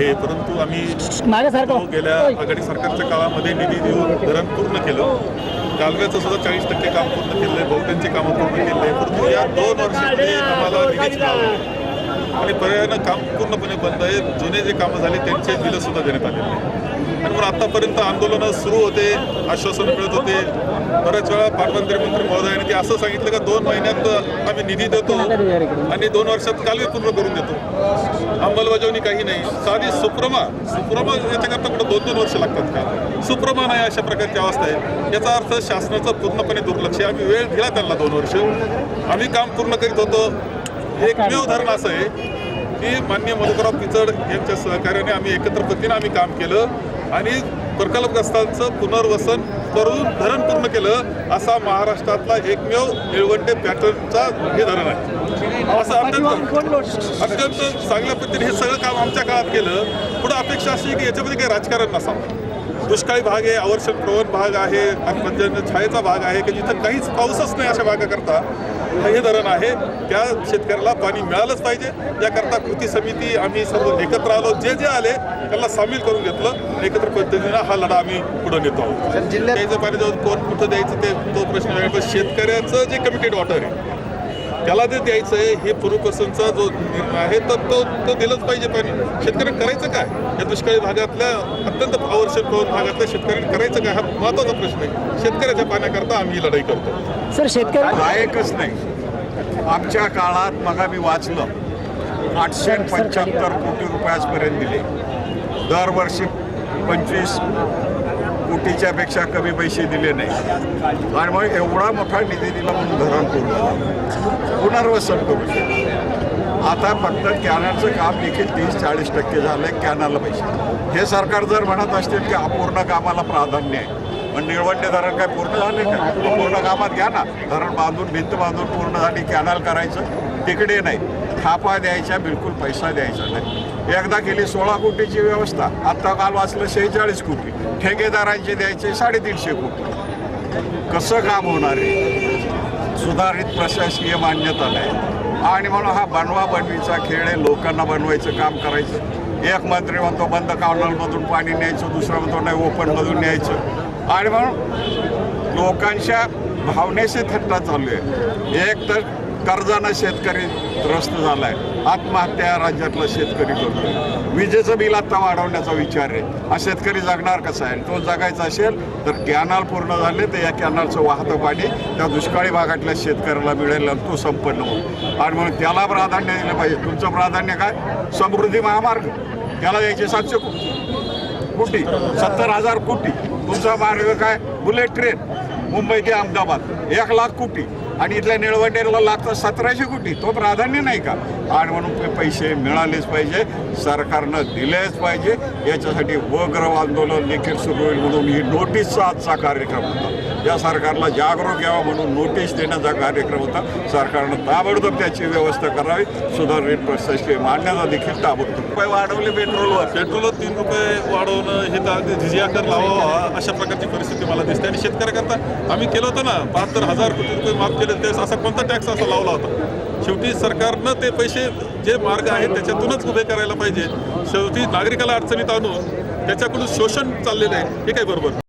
आहे परंतु आम्ही तो गेल्या आघाडी सरकारच्या काळामध्ये निधी देऊन धरण पूर्ण केलं. कालव्याचं सुद्धा चाळीस टक्के काम पूर्ण केलंय बहुतांची कामं पूर्ण केले परंतु या दोन वर्षामध्ये आम्हाला निधीच आणि पर्यायानं काम पूर्णपणे बंद आहे. जुने जे कामं झाले त्यांचे बिलं सुद्धा देण्यात आलेले त्यामुळे आणि मग आतापर्यंत आंदोलनं सुरू होते आश्वासन मिळत होते. बऱ्याच वेळा पाटबंधारे मंत्री महोदयाने ते असं सांगितलं का दोन महिन्यात आम्ही निधी देतो आणि दोन वर्षात कालवे पूर्ण करून देतो. अंमलबजावणी काही नाही. साधी सुप्रमा सुप्रमा याच्याकरता कुठं दोन दोन वर्ष लागतात का? सुप्रमा नाही अशा प्रकारची अवस्था आहे. याचा अर्थ शासनाचं पूर्णपणे दुर्लक्ष आम्ही वेळ दिला त्यांना दोन वर्ष. आम्ही काम पूर्ण करीत होतो. एकमेव धरण असं आहे की माननीय मधुकरराव पिचड यांच्या सहकार्याने आम्ही एकत्र पद्धतीने आम्ही काम केलं आणि प्रकल्पग्रस्तांचं पुनर्वसन करून धरण पूर्ण केलं असा महाराष्ट्रातला एकमेव निळवंडे पॅटर्नचा हे धरण आहे. असं अत्यंत अत्यंत चांगल्या पद्धतीने हे सगळं काम आमच्या काळात केलं. पुढं अपेक्षा अशी की याच्यामध्ये काही राजकारण नसावं. दुष्काळी भाग आहे आवर्षण प्रवण भाग आहे आणि छायेचा भाग आहे की जिथं काहीच पाऊसच नाही अशा भागाकरता. हे धरण आहे. त्या शेतकऱ्याला पाणी मिळालंच पाहिजे. याकरता कृती समिती आम्ही सर्व एकत्र आलो. जे जे आले त्यांना सामील करून घेतलं. एकत्र पद्धतीनं हा लढा आम्ही पुढे नेतो आहोत. द्यायचं पाणी जाऊन कोण कुठं द्यायचं ते तो प्रश्न पण शेतकऱ्याचं जे कमिटेड वॉटर आहे त्याला जे द्यायचं आहे हे पूर्वपसनचा जो निर्णय आहे तर तो तो दिलंच पाहिजे पाणी. शेतकऱ्यांनी करायचं काय? या दुष्काळी भागातल्या अत्यंत आवर्षक प्रवण भागातल्या शेतकऱ्यांनी करायचं काय? हा महत्त्वाचा प्रश्न आहे. शेतकऱ्याच्या पाण्याकरता आम्ही ही लढाई करतो. सर शेतकरी गायकच नाही. आमच्या काळात मग मी वाचलं. आठशे पंच्याहत्तर कोटी रुपयापर्यंत दिले. दरवर्षी पंचवीस कोटीच्यापेक्षा कमी पैसे दिले नाही. आणि मग एवढा मोठा निधी दिला म्हणून धरण पूर्ण पुनर्वसन करू शकतो. आता फक्त कॅनलचं काम देखील तीस चाळीस टक्के झालं आहे कॅनलला पैसे. हे सरकार जर म्हणत असतील की अपूर्ण कामाला प्राधान्य आहे पण निळवंडे धरण काय पूर्ण झाले का? तो पूर्ण कामात घ्या ना. धरण बांधून भिंत बांधून पूर्ण झाली कॅनल करायचं तिकडे नाही. थापा द्यायच्या बिलकुल पैसा द्यायचा नाही. एकदा केली सोळा कोटीची व्यवस्था. आत्ता काल वाचलं शेहेचाळीस कोटी. ठेकेदारांचे द्यायचे साडेतीनशे कोटी. कसं काम होणार आहे? सुधारित प्रशासकीय मान्यता नाही. आणि म्हणून हा बनवा बनवीचा खेळ आहे. लोकांना बनवायचं काम करायचं. एक मंत्री म्हणतो बंद कावनलमधून पाणी न्यायचं दुसरा म्हणतो नाही ओपनमधून न्यायचं. आणि म्हणून लोकांच्या भावनेशी थट्टा चालू आहे. एक तर कर्जानं शेतकरी त्रस्त झाला आहे आत्महत्या राज्यातला शेतकरी करतोय विजेचं बिल आत्ता वाढवण्याचा विचार आहे. हा शेतकरी जगणार कसा आहे? तो जगायचा असेल तर कॅनल पूर्ण झाले तर या कॅनलचं वाहतं पाणी त्या दुष्काळी भागातल्या शेतकऱ्याला मिळेल आणि तो संपन्न होईल. आणि म्हणून त्याला प्राधान्य दिलं पाहिजे. तुमचं प्राधान्य काय? समृद्धी महामार्ग. त्याला द्यायचे सातशे कोटी. सत्तर हजार कोटी. तुमचा मार्ग काय? Bullet train. मुंबई ते अहमदाबाद. एक लाख कोटी. आणि इथल्या निळवंडेला लागतं सतराशे कोटी. तो प्राधान्य नाही का? आणि म्हणून ते पैसे मिळालेच पाहिजे. सरकारनं दिलेच पाहिजे. याच्यासाठी वग्रव आंदोलन देखील सुरू होईल म्हणून ही नोटीसचा आजचा कार्यक्रम होता. या सरकारला जागरूक यावं म्हणून नोटीस देण्याचा कार्यक्रम होता. सरकारनं ताबडतोब त्याची व्यवस्था करावी. सुधारित प्रशासकीय मान्यता देखील ताबडतोब रुपये वाढवले पेट्रोलवर. पेट्रोल तीन रुपये वाढवणं हे तर अगदी झिझिया कर लावावा अशा प्रकारची परिस्थिती मला दिसते. आणि शेतकऱ्याकरता आम्ही केलं होतं ना बहात्तर हजार कोटी रुपये माफ केले. त्यावेळेस असा कोणता टॅक्स असा लावला होता? शेवटी सरकारनं ते पैसे जे मार्ग आहेत त्याच्यातूनच उभे करायला पाहिजे. शेवटी नागरिकाला अडचणीत आणून त्याच्याकडून शोषण चाललेलं आहे हे काही बरोबर.